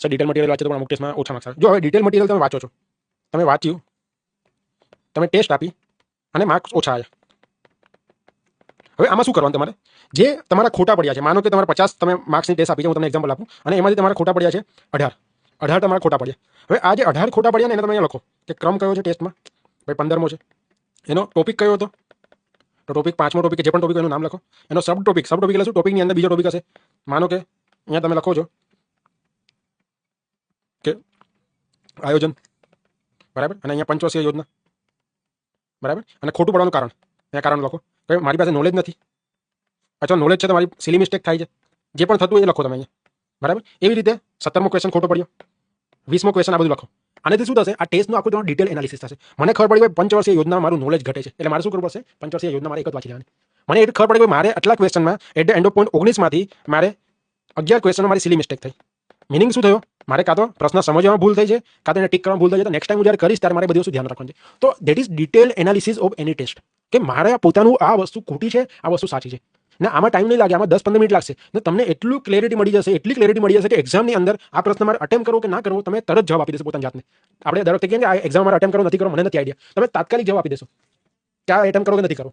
Sir detail material વાંચે તો પણ અમુક ટેસ્ટમાં ઓછા માર્ક્સ આવે. જો હવે ડિટેલ મટીરિયલ તમે વાંચો છો, તમે વાંચ્યું, તમે ટેસ્ટ આપી અને માર્ક્સ ઓછા આવ્યા. હવે આમાં શું કરવાનું તમારે? જે તમારા ખોટા પડ્યા છે, માનો કે તમારે પચાસ તમે માર્ક્સની ટેસ્ટ આપી છે, હું તમને એક્ઝામ્પલ આપું, અને એમાંથી તમારા ખોટા પડ્યા છે અઢાર. અઢાર તમારા ખોટા પડ્યા. હવે આ જે અઢાર ખોટા પડ્યા ને એને તમે લખો કે ક્રમ કયો છે ટેસ્ટમાં ભાઈ પંદરમો છે. એનો ટોપિક કયો હતો? તો ટોપિક પાંચમો ટોપિક જે પણ ટોપિક એનું નામ લખો. એનો સબ ટોપિક સબ ટોપિક એટલે ટોપિકની અંદર બીજો ટોપિક હશે. માનો કે અહીંયા તમે લખો છો કે આયોજન. બરાબર? અને અહીંયા પંચવર્ષીય યોજના. બરાબર? અને ખોટું પડવાનું કારણ. એ કારણ લખો. કે મારી પાસે નોલેજ નથી. અથવા નોલેજ છે તો મારી સિલી મિસ્ટેક થાય છે. જે પણ થતું એ લખો તમે અહીંયા. બરાબર? એવી રીતે સત્તરમો ક્વેશ્ચન ખોટો પડ્યો. વીસમો ક્વેશ્ચન આ બધું લખો. આનાથી શું થશે? આ ટેસ્ટનું આખું તમારું ડિટેલ એનાલિસિસ થશે. મને ખબર પડી કે પંચવર્ષીય યોજના મારું નોલેજ ઘટે છે. એટલે મારે શું કરવું પડશે? પંચવર્ષીય યોજના મારે એક જ વાંચી લેવાની. મને એટલી ખબર પડી કે મારે આટલા ક્વેશ્ચનમાં at the end of point ઓગણીસમાંથી મારે અગિયાર ક્વેશ્ચનમાં મારી સિલી મિસ્ટેક થઈ. મિનિંગ શું થયો? મારે કાં તો પ્રશ્ન સમજવામાં ભૂલ થઈ છે, કાં તો એને ટીક કરવામાં ભૂલ થઈ છે, તો નેક્સ્ટ ટાઈમ હું જ્યારે કરીશ, ત્યારે મારે બધી વસ્તુ ધ્યાન રાખવાનું છે. તો that is detail analysis of any test કે મારે પોતાનું આ વસ્તુ ખોટી છે, આ વસ્તુ સાચી છે. ને આમાં ટાઈમ નહીં લાગે, આમાં દસ પંદર મિનિટ લાગશે. ને તમને એટલું ક્લેરિટી મળી જશે, એટલી ક્લેરિટી મળી જશે કે એક્ઝામની અંદર આ પ્રશ્ન મારે અટેમ્પ કરવો કે ના કરવો, તમે તરત જવાબ આપી દેશો પોતાની જાતને. આપણે દર વખતે કે આ એક્ઝામ મારે અટેમ્પ કરવો નથી કરવો, મને નથી આઈડિયા તમે તાત્કાલિક જવાબ આપી દેશો. કે આ એટેમ્પ કરો કે નથી કરો